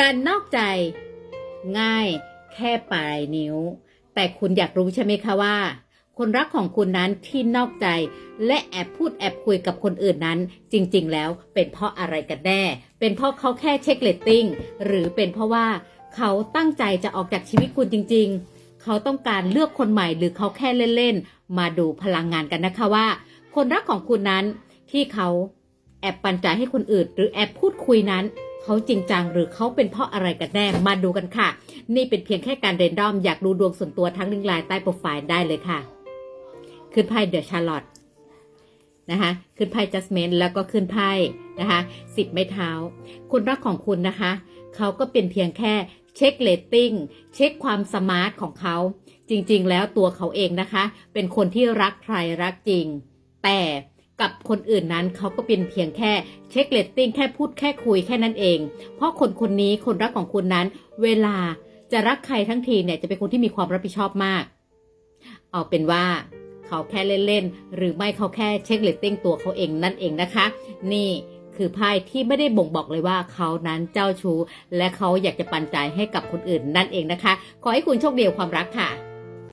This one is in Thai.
การนอกใจ ง่ายแค่ปลายนิ้ว แต่คุณอยากรู้ใช่ไหมคะว่า คนรักของคุณนั้นที่นอกใจ และแอบพูดแอบคุยกับคนอื่นนั้น จริง ๆ แล้วเป็นเพราะอะไรกันแน่ เป็นเพราะเขาแค่เช็คเลตติ้งหรือเป็นเพราะว่าเขาตั้งใจจะออกจากชีวิตคุณจริง ๆ เขาต้องการเลือกคนใหม่หรือเขาแค่เล่นๆมาดูพลังงานกันนะคะว่า คนรักของคุณนั้นที่เขาแอบปันใจให้คนอื่น หรือแอบพูดคุยนั้น เขาจริงจังหรือเขาเป็นเพราะอะไรกันแน่มาดูกันค่ะ นี่เป็นเพียงแค่การเรนดอมอยากดูดวงส่วนตัวทั้งลิงไลน์ใต้โปรไฟล์ได้เลยค่ะ ขึ้นไพ่เดอะชาร์ลอตนะคะขึ้นไพ่จัสเมนแล้วก็ขึ้นไพ่นะคะสิบไม้เท้า คนรักของคุณนะคะ เขาก็เป็นเพียงแค่เช็คเลตติ้งเช็คความสมาร์ทของเขา จริงๆ แล้วตัวเขาเองนะคะ เป็นคนที่รักใครรักจริง แต่ กับคนอื่นนั้นเขาก็เป็นเพียงแค่เช็คเลตติ้งแค่พูดแค่คุยแค่นั้นเอง เพราะคนคนนี้คนรักของคุณนั้น เวลาจะรักใครทั้งทีเนี่ยจะเป็นคนที่มีความรับผิดชอบมาก เอาเป็นว่าเขาแค่เล่นๆหรือไม่เขาแค่เช็คเลตติ้งตัวเขาเองนั่นเองนะคะ นี่คือไพ่ที่ไม่ได้บ่งบอกเลยว่าเขานั้นเจ้าชู้และเขาอยากจะปันใจให้กับคนอื่นนั่นเองนะคะ ขอให้คุณโชคดีความรักค่ะ